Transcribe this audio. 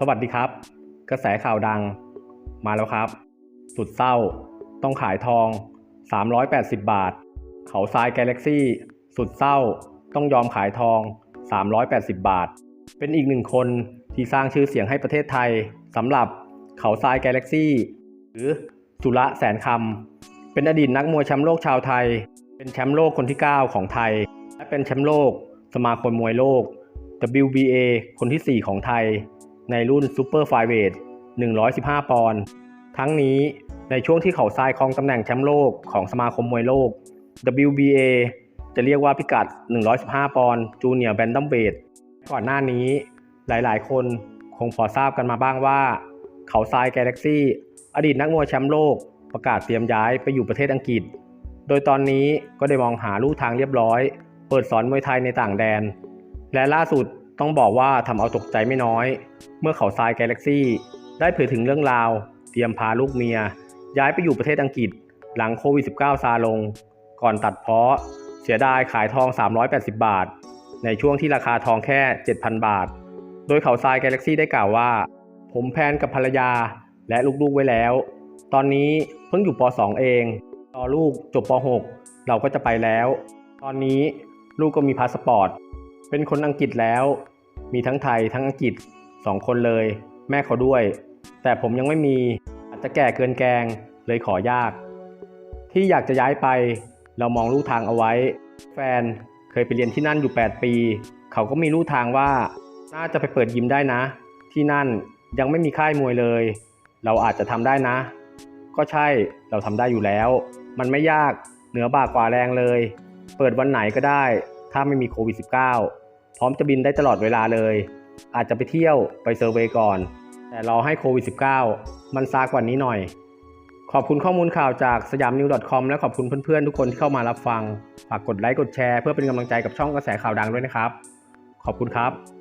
สวัสดีครับ กระแสข่าวดังมาแล้วครับ สุดเศร้า ต้องขายทอง 380 บาท เขาทรายกาแล็กซี่ สุดเศร้า ต้องยอมขายทอง 380 บาท เป็นอีกหนึ่งคนที่สร้างชื่อเสียงให้ประเทศไทยสำหรับเขาทรายกาแล็กซี่ หรือสุระแสนคำเป็นอดีตนักมวยแชมป์โลกชาวไทย เป็นแชมป์โลกคนที่ 9 ของไทย และเป็นแชมป์โลก สมาคมมวยโลก WBA คนที่ 4 ของไทย ในรุ่นซูเปอร์ไฟเวท115 ปอนด์ ทั้งนี้ในช่วงที่เขาทรายครองตำแหน่งแชมป์โลกของสมาคมมวยโลก WBA จะเรียกว่าพิกัด 115 ปอนด์จูเนียร์แบนตัมเวทก่อนหน้านี้หลายๆ คนคงพอทราบกันมาบ้างว่า เขาทรายกาแล็กซี่ อดีตนักมวยแชมป์โลกประกาศเตรียมย้ายไปอยู่ประเทศอังกฤษ โดยตอนนี้ก็ได้มองหาลู่ทางเรียบร้อย เปิดสอนมวยไทยในต่างแดน และล่าสุด ต้องบอกว่าทำเอาตกใจไม่น้อย เมื่อเขาทรายกาแล็กซี่ ได้เผยถึงเรื่องราว เตรียมพาลูกเมีย ย้ายไปอยู่ประเทศอังกฤษ หลังโควิด -19 ซาลง ก่อนตัดเพาะ เสียดายขายทอง 380 บาท ในช่วงที่ราคาทองแค่ 7,000 บาท โดยเขาทรายกาแล็กซี่ได้กล่าวว่า ผมแพนกับภรรยาและลูกๆไว้แล้ว ตอนนี้เพิ่งอยู่ป .2 เองรอลูกจบป .6 เราก็จะไปแล้ว ตอนนี้ลูกก็มีพาสปอร์ต เป็นคนอังกฤษแล้ว มีทั้งไทยทั้งอังกฤษสองคนเลย แม่เขาด้วย แต่ผมยังไม่มีอาจจะแก่เกินแกงเลยขอยาก ที่อยากจะย้ายไป เรามองลู่ทางเอาไว้ แฟนเคยไปเรียนที่นั่นอยู่ 8 ปี เขาก็มีลู่ทางว่าน่าจะไปเปิดยิมได้นะ ที่นั่นยังไม่มีค่ายมวยเลย เราอาจจะทำได้นะ ก็ใช่เราทำได้อยู่แล้ว มันไม่ยากเหนือบากกว่าแรงเลย เปิดวันไหนก็ได้ ถ้าไม่มีโควิด -19 พร้อมจะบินได้ตลอดเวลาเลย อาจจะไปเที่ยวไปเซอร์เวยก่อน แต่รอให้โควิด -19 มันซากว่านี้หน่อย ขอบคุณข้อมูลข่าวจากสยามนิว .com และขอบคุณเพื่อนๆ ทุกคนที่เข้ามารับฟัง ฝากกดไลค์กดแชร์เพื่อเป็นกำลังใจกับช่องกระแสข่าวดังด้วยนะครับ ขอบคุณครับ